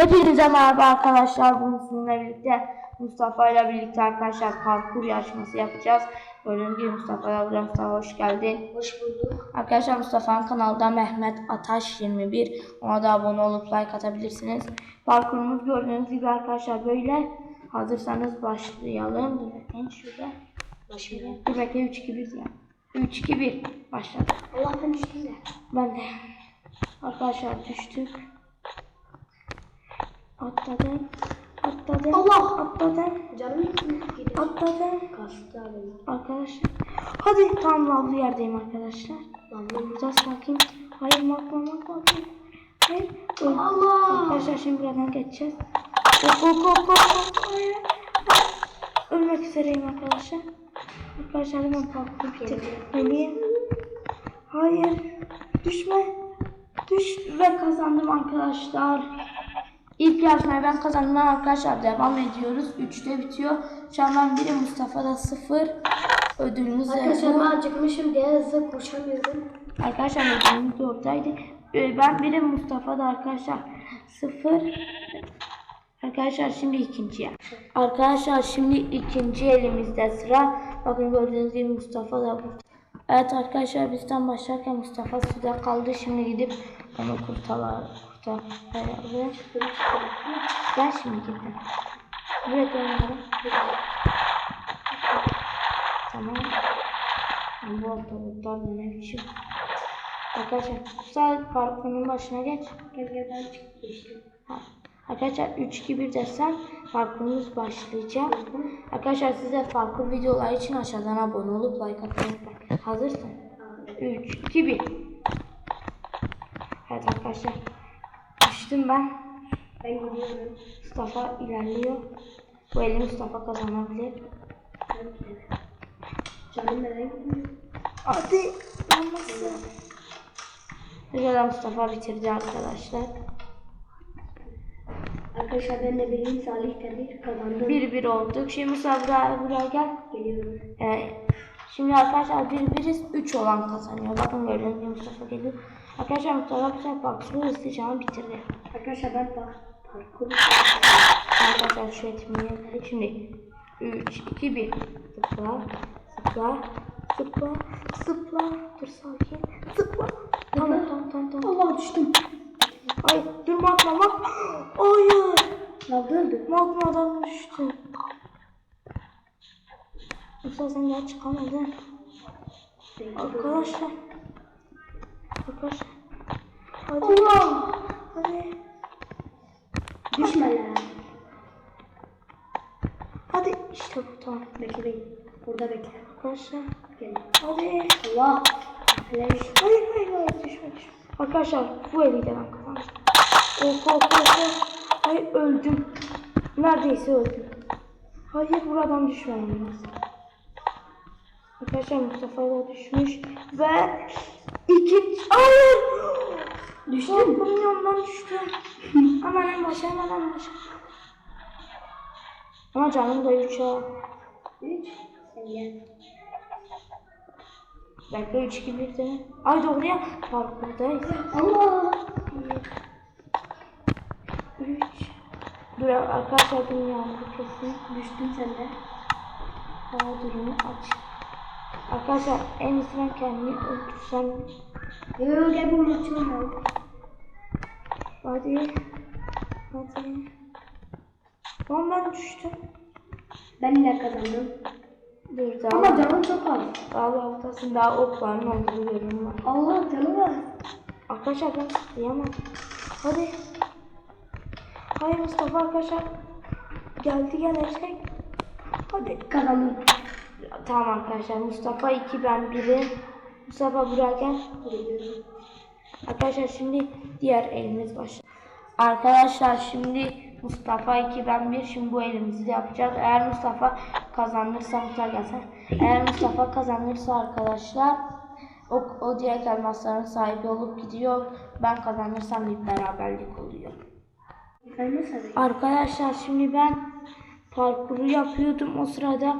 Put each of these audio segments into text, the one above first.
Hepinize merhaba arkadaşlar. Bugün sizinle birlikte Mustafa ile birlikte arkadaşlar parkur yarışması yapacağız. Gördüğünüz gibi Mustafa ile Mustafa hoş geldin. Hoş bulduk. Arkadaşlar Mustafa'nın kanalda Mehmet Ataş 21. Ona da abone olup like atabilirsiniz. Parkurumuz gördüğünüz gibi arkadaşlar böyle. Hazırsanız başlayalım. Bakayım şurada. Başlayalım. Dur bakayım 3 2 1 ya. 3 2 1 başladı. Allah ben düştüm de. Ben de. Arkadaşlar düştük. Atladım. Atladım. Allah! Atladım. Canım. Atladım. Kastı abi. Arkadaşlar. Hadi tam lavlı yerdeyim arkadaşlar. Lan Burada sakin. Hayır makma makma. Hayır. Allah! Arkadaşlar şimdi buradan geçeceğiz. Hop hop hop hop. Hayır. Ölmek üzereyim arkadaşlar. Arkadaşlar hemen parkuru bitirmeliyim. Hayır. Düşme. Düş ve kazandım arkadaşlar. İlk yarışmayı ben kazandım arkadaşlar. Devam ediyoruz. 3'te bitiyor. Şu an ben biri Mustafa'da 0. Ödülümüz Arkadaşlar ben acıkmışım diye hızlı koşamıyorum. Arkadaşlar ödülümüz oradaydı. Ee, Ben biri Mustafa'da arkadaşlar 0. Arkadaşlar şimdi ikinciye. Arkadaşlar şimdi ikinci elimizde sıra. Bakın gördüğünüz gibi Mustafa da burada. Evet arkadaşlar bizden başlarken Mustafa suda kaldı. Şimdi gidip onu kurtaralım. Kurtaralım. Gel şimdi gidin. Buraya dönüyorum. Tamam. Bu ortalıklar ne biçim. Arkadaşlar bu saat parkurun başına geç. Gel gel ben çıktım işte. Ha. Arkadaşlar 3 2 1 desem parkurumuz başlayacak. Arkadaşlar size parkur videoları için aşağıdan abone olup like atmayı unutmayın. Hazırsın? 3 2 1 Evet arkadaşlar. Düştüm ben. Ben gidiyorum. Mustafa ilerliyor. Bu eli Mustafa kazanabilir. Canım neden gidiyor? Hadi. Olmasın. Güzel Mustafa bitirdi arkadaşlar. Arkadaşlar ben de birinci Salih Kadir kazandım. 1-1 olduk. Şimdi Mustafa buraya, gel. Geliyorum. Ee, şimdi arkadaşlar bir biriz 3 olan kazanıyor. Bakın gördüğünüz gibi Mustafa geliyor. Arkadaşlar bu sefer parkuru hızlıca bitirdi. Arkadaşlar ben par parkur Arkadaşlar şu etmeyi şimdi 3 2 1 zıpla zıpla zıpla zıpla. Dur sakin. Zıpla. Tamam tamam tamam tamam. Allah düştüm. ay dur bakma bak. Hayır. Lavda öldü. magmadan düştü. Mustafa sen daha çıkamadın. Arkadaşlar arkadaşlar hadi Allah! hadi Düşme lan. hadi işte bu tamam Bekle beni. Burada bekle. arkadaşlar Gel. hadi Allah! Hayır hayır hayır düşme düşme. Arkadaşlar bu eli de ben kazandım. Oku oku oku. Hayır öldüm. Neredeyse öldüm. Hayır buradan düşmem lazım. Arkadaşlar Mustafa da düşmüş ve iki hayır düştüm. Bunun yanından düştüm. Hemen en başa hemen en başa. Ama canım da üç ha. Üç. Sen. Bekle 3 2 1 de. Ay doğru ya. Parkurdayız. Allah! 3 Dur arkadaşlar dünyamı kesin. Düştün sen de. Hava durumu aç. Arkadaşlar en iyisi ben kendimi öldürsem. Yo yo gel bu unutuyorum. Hadi. Hadi. Lan ben düştüm. Ben de kazandım. Dur daha. Ama canım çok az. Daha ortasında daha okların olduğu bölüm var. Allah canım var. Arkadaşlar ben zıplayamam. Hadi. Hayır Mustafa arkadaşlar. Geldi gelecek. Hadi. Kazandım. Tamam arkadaşlar Mustafa 2 ben 1'im. Mustafa buraya gel. Arkadaşlar şimdi diğer elimiz başlıyor. Arkadaşlar şimdi Mustafa 2 ben 1 şimdi bu elimizi de yapacağız. Eğer Mustafa kazanırsa Mustafa gelsin. Eğer Mustafa kazanırsa arkadaşlar o, o diğer elmasların sahibi olup gidiyor. Ben kazanırsam bir beraberlik oluyor. Arkadaşlar şimdi ben parkuru yapıyordum. O sırada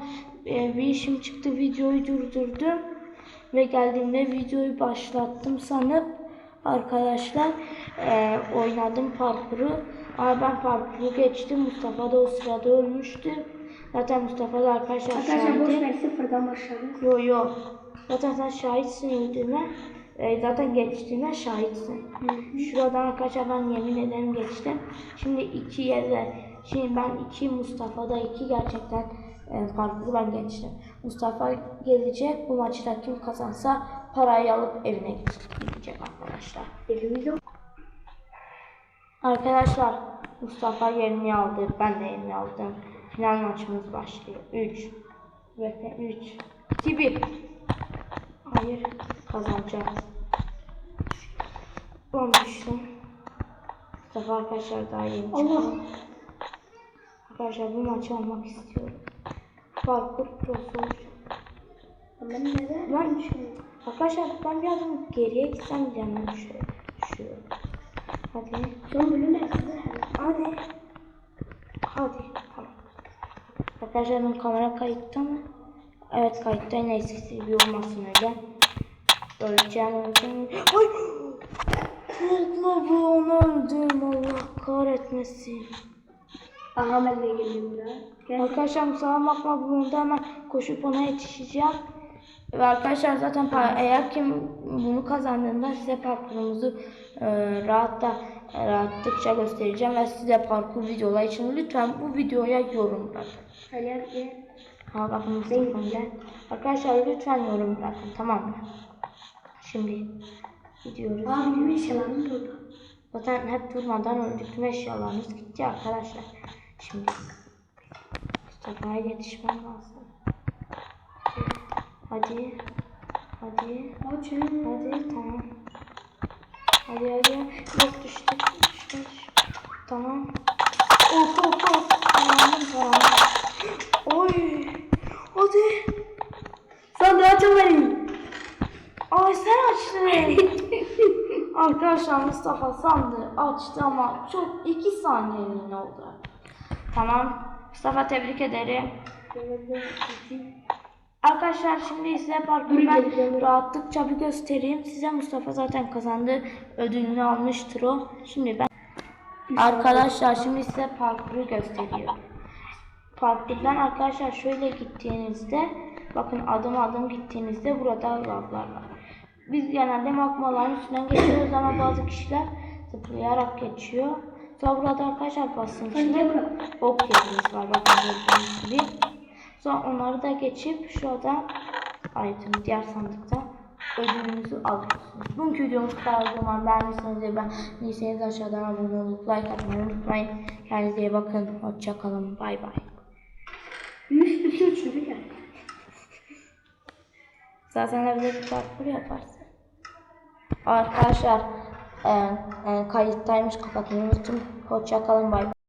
e, bir işim çıktı. Videoyu durdurdum. Ve geldiğimde videoyu başlattım sanıp arkadaşlar e, oynadım parkuru. Ama ben parkuru geçtim. Mustafa da o sırada ölmüştü. Zaten Mustafa da arkadaşlar Arkadaşlar boş ver sıfırdan başlarız. Yo yo. Zaten sen şahitsin öldüğüme. E, zaten geçtiğime şahitsin. Şuradan arkadaşlar ben yemin ederim geçtim. Şimdi iki yere, şimdi ben iki Mustafa'da iki gerçekten e, parkuru ben geçtim. Mustafa gelecek bu maçta kim kazansa parayı alıp evine gidecek arkadaşlar. Arkadaşlar Mustafa yerini aldı. Ben de yerini aldım. Final maçımız başlıyor. 3 ve 3 2 1 Hayır kazanacağız. Ben düştüm. Mustafa arkadaşlar daha yeni çıktı. Arkadaşlar bu maçı almak istiyorum. Parkur prosu. Ben neden? Ben düşüyorum. Arkadaşlar ben biraz geriye gitsem bile hemen düşüyorum. düşüyorum. Hadi. Son bölüm nerede? Hadi. Hadi. Tamam. Arkadaşlar benim kamera kayıtta mı? Evet kayıtta en eskisi gibi olmasın öyle. Öleceğim öleceğim. Ay! Kurtla bu onu öldüm Allah kahretmesin. Aha ben de geliyorum da. Gel. Arkadaşlar Mustafa bakma bulundu hemen koşup ona yetişeceğim. Ve arkadaşlar zaten eğer kim bunu kazandığında size parkurumuzu e, rahat da e, rahatlıkça göstereceğim ve size parkur videolar için lütfen bu videoya yorum bırakın. Gel. Ha bakın Mustafa gel. Arkadaşlar lütfen yorum bırakın tamam mı? Şimdi gidiyoruz. Aa benim eşyalarım durdu. Zaten hep durmadan öldük. Tüm eşyalarımız gitti arkadaşlar. Şimdi Mustafa'ya yetişmem lazım. Hadi. Hadi. Açın. Hadi tamam. Hadi hadi. Yok düştü. Düştü. Tamam. Of of of. Tamam tamam. Oy. Hadi. Da açın benim. Ay sen açtın. Arkadaşlar Mustafa sandı açtı ama çok iki saniyeliğine oldu. Tamam. Mustafa tebrik ederim. Arkadaşlar şimdi size parkuru ben rahatlıkça bir göstereyim. Size Mustafa zaten kazandı. Ödülünü almıştır o. Şimdi ben Arkadaşlar şimdi size parkuru gösteriyorum. Parkurdan arkadaşlar şöyle gittiğinizde bakın adım adım gittiğinizde burada lavlar var. Biz genelde magmaların üstünden geçiyoruz ama bazı kişiler zıplayarak geçiyor. Sonra burada arkadaşlar basınçlı ok yerimiz var bakın gördüğünüz gibi. Sonra onları da geçip şurada item diğer sandıkta ödülünüzü alıyorsunuz. Bugünkü videomuz kadar. O zaman beğendiyseniz ve beğendiyseniz aşağıdan abone olup like atmayı unutmayın. Kendinize iyi bakın. Hoşça kalın. Bay bay. Üç, iki, üçüncü gel. Zaten evde bir parkur yaparsın. Arkadaşlar e, e, kayıttaymış kapatmayı unuttum. Hoşça kalın. Bay bay.